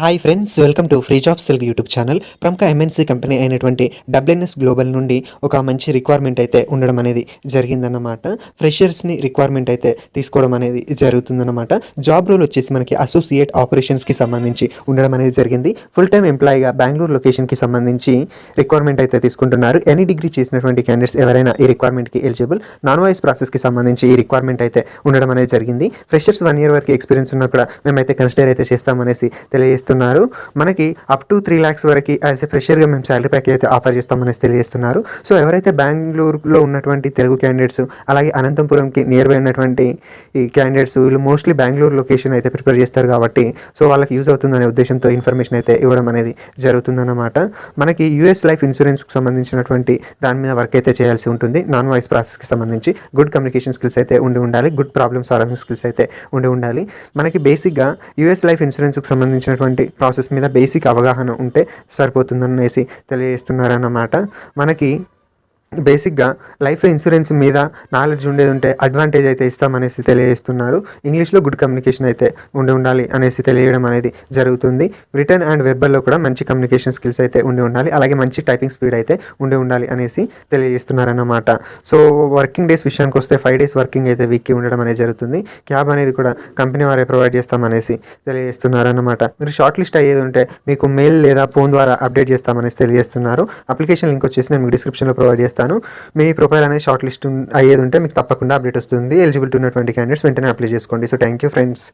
Hi friends welcome to free job Telugu YouTube channel ప్రముఖ MNC company అయినటువంటి WNS global నుండి ఒక మంచి రిక్వైర్మెంట్ అయితే ఉండడం అనేది జరిగిందన్నమాట. ఫ్రెషర్స్ని రిక్వైర్మెంట్ అయితే తీసుకోవడం అనేది జరుగుతుందన్నమాట. జాబ్ రోల్ వచ్చేసి మనకి అసోసియేట్ ఆపరేషన్స్కి సంబంధించి ఉండడం అనేది జరిగింది. ఫుల్ టైం ఎంప్లాయీగా బెంగళూరు లొకేషన్కి సంబంధించి రిక్వైర్మెంట్ అయితే తీసుకుంటున్నారు. ఎనీ డిగ్రీ చేసినటువంటి క్యాండిడేట్స్ ఎవరైనా ఈ రిక్వైర్మెంట్కి ఎలిజిబుల్ నాన్ వాయిస్ ప్రాసెస్కి సంబంధించి ఈ రిక్వైర్మెంట్ అయితే ఉండడం అనేది జరిగింది. ఫ్రెషర్స్ వన్ ఇయర్ వరకు ఎక్స్పీరియన్స్ ఉన్నా కూడా మేమైతే కన్సిడర్ అయితే చేస్తామనేసి తెలియజేస్తున్నారు మనకి అప్ టు త్రీ ల్యాక్స్ వరకు యాజ్ ఎ ఫ్రెషర్గా మేము శాలరీ ప్యాకేజ్ అయితే ఆఫర్ చేస్తామనేసి తెలియజేస్తున్నారు. సో ఎవరైతే బెంగళూరులో ఉన్నటువంటి తెలుగు క్యాండిడేట్స్ అలాగే అనంతపురంకి నియర్ బై ఉన్నటువంటి ఈ క్యాండిడేట్స్ వీళ్ళు మోస్ట్లీ బెంగళూరు లొకేషన్ అయితే ప్రిపేర్ చేస్తారు కాబట్టి సో వాళ్ళకి యూజ్ అవుతుందనే ఉద్దేశంతో ఇన్ఫర్మేషన్ అయితే ఇవ్వడం అనేది జరుగుతుందన్నమాట. మనకి యూఎస్ లైఫ్ ఇన్సూరెన్స్కి సంబంధించినటువంటి దాని మీద వర్క్ అయితే చేయాల్సి ఉంటుంది. నాన్ వాయిస్ ప్రాసెస్కి సంబంధించి గుడ్ కమ్యూనికేషన్ స్కిల్స్ అయితే ఉండి ఉండాలి. గుడ్ ప్రాబ్లమ్ సాల్వింగ్ స్కిల్స్ అయితే ఉండి ఉండాలి. మనకి బేసిక్గా యూఎస్ లైఫ్ ఇన్సూరెన్స్కి సంబంధించినటువంటి ప్రాసెస్ మీద బేసిక్ అవగాహన ఉంటే సరిపోతుందనేసి తెలియజేస్తున్నారన్నమాట. మనకి బేసిక్గా లైఫ్ ఇన్సూరెన్స్ మీద నాలెడ్జ్ ఉండేది ఉంటే అడ్వాంటేజ్ అయితే ఇస్తామనేసి తెలియజేస్తున్నారు. ఇంగ్లీష్లో గుడ్ కమ్యూనికేషన్ అయితే ఉండి ఉండాలి అనేసి తెలియడం అనేది జరుగుతుంది. రిటర్న్ అండ్ వెబ్బర్లో కూడా మంచి కమ్యూనికేషన్ స్కిల్స్ అయితే ఉండి ఉండాలి. అలాగే మంచి టైపింగ్ స్పీడ్ అయితే ఉండి ఉండాలి అనేసి తెలియజేస్తున్నారన్నమాట. సో వర్కింగ్ డేస్ విషయానికి వస్తే ఫైవ్ డేస్ వర్కింగ్ అయితే వీక్కి ఉండడం అనేది జరుగుతుంది. క్యాబ్ అనేది కూడా కంపెనీ వారే ప్రొవైడ్ చేస్తామనేసి తెలియజేస్తున్నారన్నమాట. మీరు షార్ట్ లిస్ట్ అయ్యేది ఉంటే మీకు మెయిల్ లేదా ఫోన్ ద్వారా అప్డేట్ చేస్తామనేసి తెలియజేస్తున్నారు. అప్లికేషన్ లింక్ వచ్చేసి నేను మీకు డిస్క్రిప్షన్లో ప్రొవైడ్ చేస్తాను. మీ ప్రొఫైల్ అనేది షార్ట్ లిస్ట్ అయ్యేది ఉంటే మీకు తప్పకుండా అప్డేట్ వస్తుంది. ఎలిజిబిలిటీ ఉన్నటువంటి క్యాండిడేట్స్ వెంటనే అప్లై చేసుకోండి. So thank you friends.